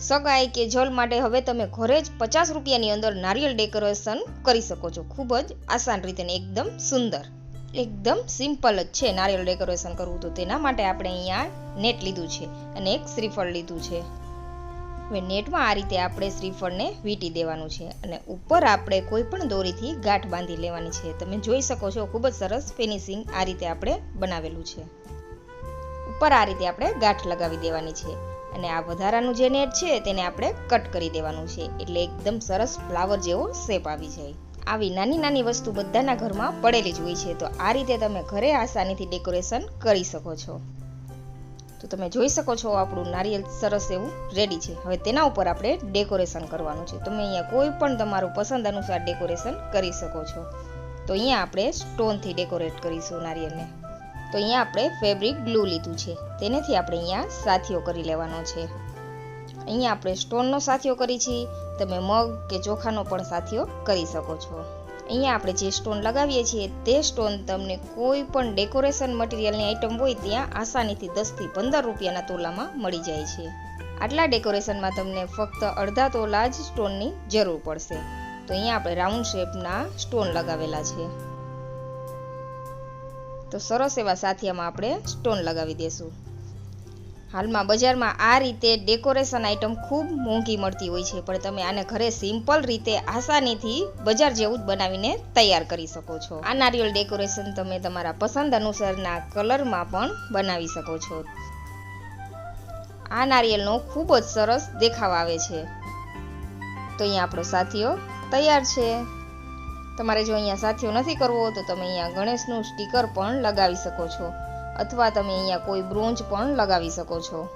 સગાઈ કે જલ માટે હવે તમે ઘરે જ પચાસ રૂપિયાની અંદર નારિયેળ ડેકોરેશન કરી શકો છો. ખૂબ જ આસાન રીતે ને એકદમ સુંદર. એકદમ સિમ્પલ જ છે નારિયેળ ડેકોરેશન કરવું તો. તેના માટે આપણે અહીંયા નેટ લીધું છે અને એક શ્રીફળ લીધું છે. હવે નેટમાં આ રીતે આપણે શ્રીફળને વીંટી દેવાનું છે અને ઉપર આપણે કોઈ પણ દોરીથી ગાંઠ બાંધી લેવાની છે. તમે જોઈ શકો છો ખૂબ જ સરસ ફિનિશિંગ આ રીતે આપણે બનાવેલું છે. ઉપર આ રીતે આપણે ગાંઠ લગાવી દેવાની છે. અને આ વધારાનું જે નેટ છે તેને આપણે કટ કરી દેવાનું છે. એટલે એકદમ સરસ ફ્લાવર જેવો શેપ આવી જાય. આવી નાની નાની વસ્તુ બધાના ઘરમાં પડેલી જ હોય છે. તો આ રીતે તમે ઘરે આસાનીથી ડેકોરેશન કરી શકો છો. તો તમે જોઈ શકો છો આપણું નારિયેલ સરસ એવું રેડી છે. હવે તેના ઉપર આપણે ડેકોરેશન કરવાનું છે. તમે અહીંયા કોઈ પણ તમારું પસંદ અનુસાર ડેકોરેશન કરી શકો છો. તો અહીંયા આપણે સ્ટોનથી ડેકોરેટ કરીશું નારિયેળને તો અહીંયા આપણે ફેબ્રિક ગ્લુ લીધું છે. તેનેથી આપણે અહીંયા સાથીઓ કરી લેવાનો છે. અહીંયા આપણે સ્ટોનનો સાથીઓ કરી છે. તમે મગ કે ચોખાનો પણ સાથીઓ કરી શકો છો. અહીંયા આપણે જે સ્ટોન લગાવીએ છીએ તે સ્ટોન તમને કોઈ પણ ડેકોરેશન મટીરિયલની આઈટમ હોય ત્યાં આસાનીથી દસથી પંદર રૂપિયાના તોલામાં મળી જાય છે. આટલા ડેકોરેશનમાં તમને ફક્ત અડધા તોલા જ સ્ટોનની જરૂર પડશે. તો અહીંયા આપણે રાઉન્ડ શેપના સ્ટોન લગાવેલા છે. તો સરસ એવા સાથિયામાં આપણે સ્ટોન લગાવી દેશું. હાલમાં બજારમાં આ રીતે ડેકોરેશન આઇટમ ખૂબ મોંઘી મળતી હોય છે, પણ તમે આને ઘરે સિમ્પલ રીતે આસાનીથી બજાર જેવું જ બનાવીને તૈયાર કરી શકો છો. આ નારિયેળ ડેકોરેશન તમે તમારા પસંદ અનુસારના કલરમાં પણ બનાવી શકો છો. આ નારિયેળનો ખૂબ જ સરસ દેખાવ આવે છે. તો અહીંયા આપણો સાથીઓ તૈયાર છે. તમારે જો અહીંયા સાથીઓ નથી કરવો તો તમે અહીંયા ગણેશનું સ્ટીકર પણ લગાવી શકો છો. અથવા તમે અહીંયા કોઈ બ્રોન્જ પણ લગાવી શકો છો.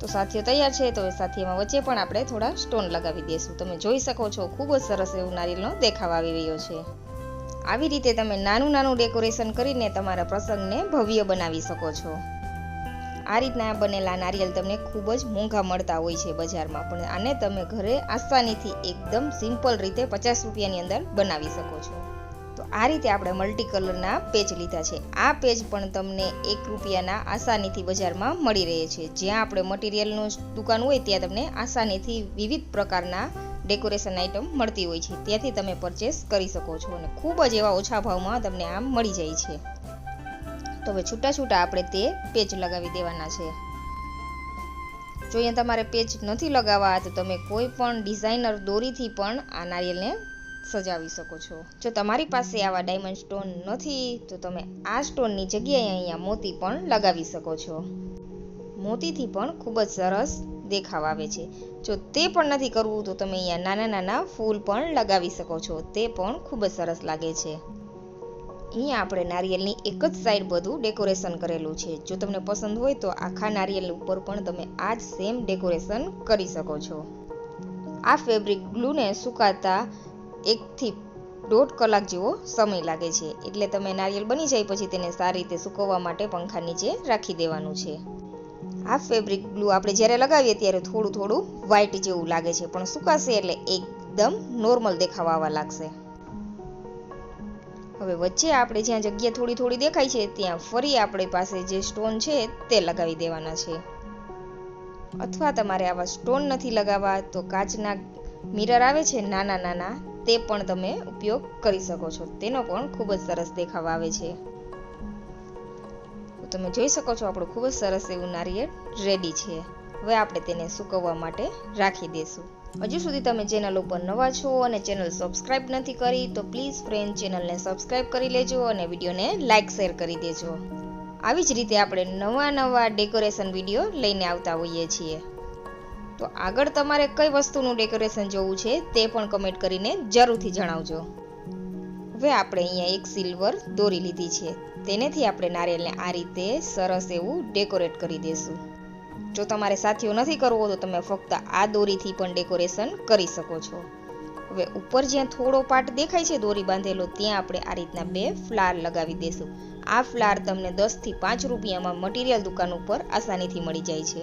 તો સાથીઓ તૈયાર છે, તો એ સાથીઓમાં વચ્ચે પણ આપણે થોડા સ્ટોન લગાવી દઈશું. તમે જોઈ શકો છો, ખૂબ જ સરસ એવું નારિયેળનો દેખાવ આવી રહ્યો છે. આવી રીતે તમે નાનું નાનું ડેકોરેશન કરીને તમારા પ્રસંગને ભવ્ય બનાવી શકો છો. આ રીતના બનેલા નારિયેલ તમને ખૂબ જ મોંઘા મળતા હોય છે બજારમાં. પણ આને તમે ઘરે આસાનીથી એકદમ સિમ્પલ રીતે પચાસ રૂપિયાની અંદર બનાવી શકો છો. તો આ રીતે આપણે મલ્ટી કલરના પેજ લીધા છે. આ પેજ પણ તમને એક રૂપિયાના આસાનીથી બજારમાં મળી રહે છે. જ્યાં આપણે મટીરિયલનું દુકાન હોય ત્યાં તમને આસાનીથી વિવિધ પ્રકારના ડેકોરેશન આઇટમ મળતી હોય છે. ત્યાંથી તમે પરચેસ કરી શકો છો અને ખૂબ જ એવા ઓછા ભાવમાં તમને આમ મળી જાય છે. તો હવે છૂટા છૂટા આપણે તે પેજ લગાવી દેવાના છે. જો અહીંયા તમારે પેજ નથી લગાવવા તો તમે કોઈ પણ ડિઝાઇનર દોરીથી પણ આ નારિયેળને સજાવી શકો છો. જો તમારી પાસે આવા ડાયમંડ સ્ટોન નથી તો તમે આ સ્ટોનની જગ્યાએ અહીંયા મોતી પણ લગાવી શકો છો. મોતીથી પણ ખૂબ જ સરસ દેખાવ આવે છે. જો તે પણ નથી કરવું તો તમે અહીંયા નાના નાના ફૂલ પણ લગાવી શકો છો. તે પણ ખૂબ જ સરસ લાગે છે. અહીંયા આપણે નારિયેળની એક જ સાઈડ બધું ડેકોરેશન કરેલું છે. જો તમને પસંદ હોય તો આખા નારિયેળ ઉપર પણ તમે આ જ સેમ ડેકોરેશન કરી શકો છો. આ ફેબ્રિક ગ્લુને સુકાતા એકથી દોઢ કલાક જેવો સમય લાગે છે. એટલે તમે નારિયેળ બની જાય પછી તેને સારી રીતે સુકવવા માટે પંખા નીચે રાખી દેવાનું છે. આ ફેબ્રિક ગ્લુ આપણે જ્યારે લગાવીએ ત્યારે થોડું થોડું વ્હાઇટ જેવું લાગે છે. પણ સુકાશે એટલે એકદમ નોર્મલ દેખાવા લાગશે. હવે વચ્ચે આપણે જ્યાં જગ્યા થોડી થોડી દેખાય છે, ત્યાં ફરી આપણી પાસે જે સ્ટોન છે, તે લગાવી દેવાના છે. અથવા તમારે આવા સ્ટોન નથી લગાવવા, તો કાચના મિરર આવે છે, નાના નાના, તે પણ તમે ઉપયોગ કરી શકો છો. તેનો પણ ખૂબ જ સરસ દેખાવ આવે છે. તમે જોઈ શકો છો, આપણું ખૂબ જ સરસ એવું નારિયેળ રેડી છે. હવે આપણે તેને સૂકવવા માટે રાખી દઈશું હજુ સુધી તમે ચેનલ ઉપર નવા છો અને ચેનલ સબસ્ક્રાઇબ નથી કરી, તો પ્લીઝ ફ્રેન્ડ ચેનલને સબસ્ક્રાઇબ કરી લેજો અને વિડીયોને લાઇક શેર કરી દેજો. આવી જ રીતે આપણે નવા નવા ડેકોરેશન વીડિયો લઈને આવતા હોઈએ છીએ. તો આગળ તમારે કઈ વસ્તુનું ડેકોરેશન જોવું છે તે પણ કમેન્ટ કરીને જરૂરથી જણાવજો. હવે આપણે અહીંયા એક સિલ્વર દોરી લીધી છે. તેનેથી આપણે નારિયેળને આ રીતે સરસ એવું ડેકોરેટ કરી દઈશું જો તમારે સાથીઓ નથી કરવો તો તમે ફક્ત આ દોરીથી પણ ડેકોરેશન કરી શકો છો. હવે ઉપર જ્યાં થોડો પાર્ટ દેખાય છે દોરી બાંધેલો, ત્યાં આપણે આ રીતના બે ફ્લાર લગાવી દઈશું આ ફ્લાર તમને દસથી પાંચ રૂપિયામાં મટીરિયલ દુકાન ઉપર આસાનીથી મળી જાય છે.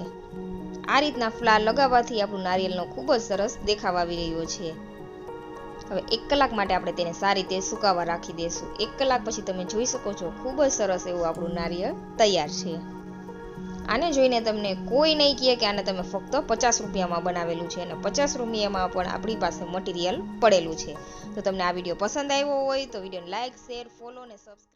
આ રીતના ફ્લાર લગાવવાથી આપણું નારિયેળનો ખૂબ જ સરસ દેખાવ આવી રહ્યો છે. હવે એક કલાક માટે આપણે તેને સારી રીતે સુકાવા રાખી દઈશું એક કલાક પછી તમે જોઈ શકો છો, ખૂબ જ સરસ એવું આપણું નારિયેળ તૈયાર છે. આને જોઈને તમને કોઈ નહીં કહે કે આને તમે ફક્ત પચાસ રૂપિયામાં બનાવેલું છે અને પચાસ રૂપિયામાં પણ આપણી પાસે મટીરિયલ પડેલું છે. તો તમને આ વીડિયો પસંદ આવ્યો હોય તો વિડીયોને લાઇક શેર, ફોલો અને સબસ્ક્રાઈબ